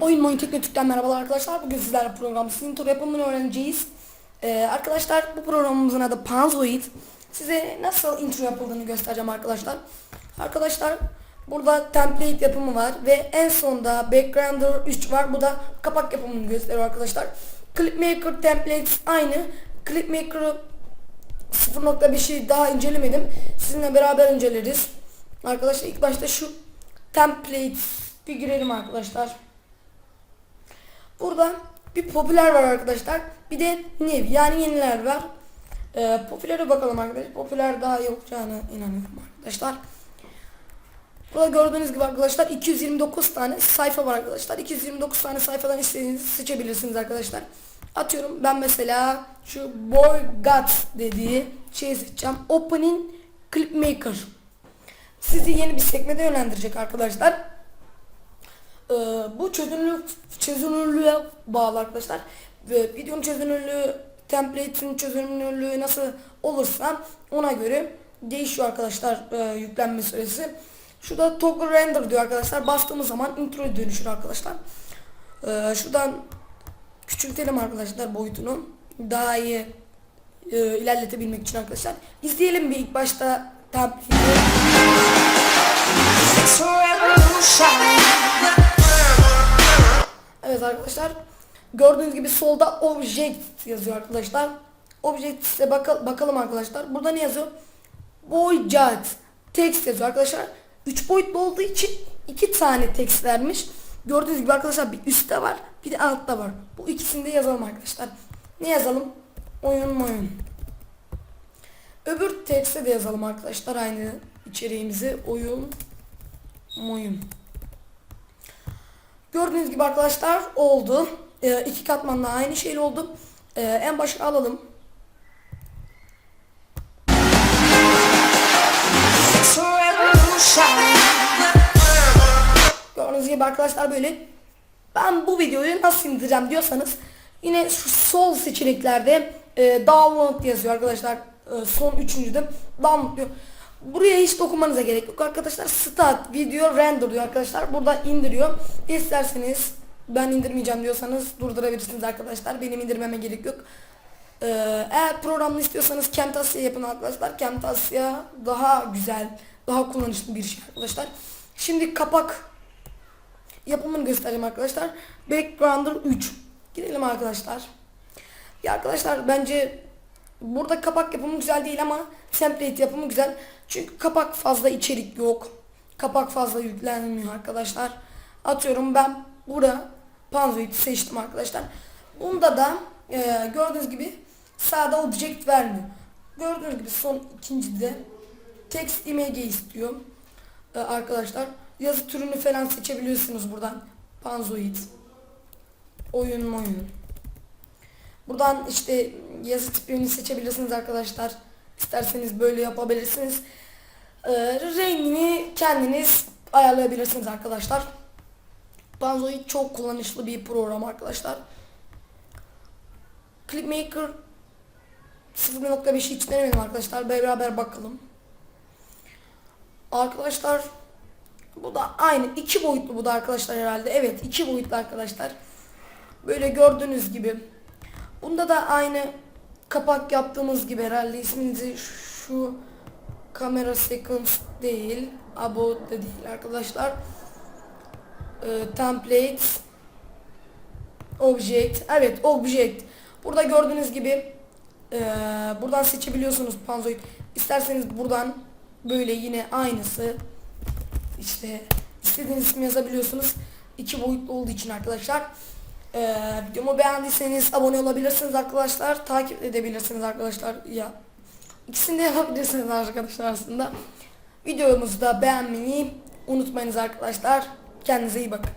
Oyun Oyun Teknotürk'ten merhabalar arkadaşlar. Bugün sizlerle program sizin tur yapımını öğreneceğiz. Ee, arkadaşlar bu programımızın adı Panzoid. Size nasıl intro yapıldığını göstereceğim arkadaşlar. Arkadaşlar burada template yapımı var ve en sonda Backgrounder 3 var. Bu da kapak yapımını gösteriyor arkadaşlar. Clipmaker templates aynı. Clipmaker'ı 0.5'i daha incelemedim. Sizinle beraber inceleriz. Arkadaşlar ilk başta şu template bir girelim arkadaşlar. Burada bir popüler var arkadaşlar. Bir de new yani yeniler var. Ee, popülere bakalım arkadaşlar. Popüler daha iyi olacağına inanıyorum arkadaşlar. Burada gördüğünüz gibi arkadaşlar 229 tane sayfa var arkadaşlar. 229 tane sayfadan istediğinizi seçebilirsiniz arkadaşlar. Atıyorum ben mesela şu Boy God dediği şeyi seçeceğim. Opening Clipmaker. Sizi yeni bir sekmede yönlendirecek arkadaşlar. Ee, bu çözünürlük çözünürlüğe bağlı arkadaşlar. Ve videonun çözünürlüğü template'in çözünürlüğü nasıl olursa ona göre değişiyor arkadaşlar e, yüklenme süresi. Şurada toggle render diyor arkadaşlar. Bastığımız zaman intro dönüşür arkadaşlar. Ee, şuradan küçültelim arkadaşlar boyutunu. Daha iyi e, ilerletebilmek için arkadaşlar. İzleyelim bir ilk başta template'i. Evet arkadaşlar gördüğünüz gibi solda object yazıyor arkadaşlar. Object'e baka- bakalım arkadaşlar. Burada ne yazıyor? Boycat text yazıyor arkadaşlar. 3 boyutlu olduğu için iki tane text vermiş. Gördüğünüz gibi arkadaşlar bir üstte var bir de altta var. Bu ikisini de yazalım arkadaşlar. Ne yazalım? Oyun oyun. Öbür text'e de yazalım arkadaşlar aynı içeriğimizi. Oyun oyun. Gördüğünüz gibi arkadaşlar oldu. Ee, iki katmanla aynı şey oldu. Ee, en başa alalım. Gördüğünüz gibi arkadaşlar böyle. Ben bu videoyu nasıl indireceğim diyorsanız yine şu sol seçeneklerde e, download yazıyor arkadaşlar. E, son üçüncüde download diyor. Buraya hiç dokunmanıza gerek yok arkadaşlar. Start video render diyor arkadaşlar. Burada indiriyor. İsterseniz ben indirmeyeceğim diyorsanız durdurabilirsiniz arkadaşlar. Benim indirmeme gerek yok. Ee, eğer programını istiyorsanız Camtasia yapın arkadaşlar. Camtasia daha güzel, daha kullanışlı bir şey arkadaşlar. Şimdi kapak yapımını göstereyim arkadaşlar. Backgrounder 3. Girelim arkadaşlar. Ya arkadaşlar bence burada kapak yapımı güzel değil ama template yapımı güzel. Çünkü kapak fazla içerik yok. Kapak fazla yüklenmiyor arkadaşlar. Atıyorum ben burada Panzoid'i seçtim arkadaşlar. Bunda da e, gördüğünüz gibi sağda object vermiyor. Gördüğünüz gibi son ikincide text image istiyor. E, arkadaşlar yazı türünü falan seçebiliyorsunuz buradan. Panzoid. Oyun oyun. Buradan işte yazı tipini seçebilirsiniz arkadaşlar. İsterseniz böyle yapabilirsiniz. Ee, rengini kendiniz ayarlayabilirsiniz arkadaşlar. Panzoid çok kullanışlı bir program arkadaşlar. Clipmaker 0.5'i hiç denemedim arkadaşlar. Beraber bakalım. Arkadaşlar bu da aynı. iki boyutlu bu da arkadaşlar herhalde. Evet iki boyutlu arkadaşlar. Böyle gördüğünüz gibi. Bunda da aynı kapak yaptığımız gibi herhalde isminizi şu kamera sequence değil. About da değil arkadaşlar. Ee, template object. Evet object. Burada gördüğünüz gibi ee, buradan seçebiliyorsunuz Panzoid. İsterseniz buradan böyle yine aynısı işte istediğiniz ismi yazabiliyorsunuz. İki boyutlu olduğu için arkadaşlar. Ee, videomu beğendiyseniz abone olabilirsiniz arkadaşlar. Takip edebilirsiniz arkadaşlar. Ya ikisini de yapabilirsiniz arkadaşlar aslında. Videomuzu da beğenmeyi unutmayınız arkadaşlar. Kendinize iyi bakın.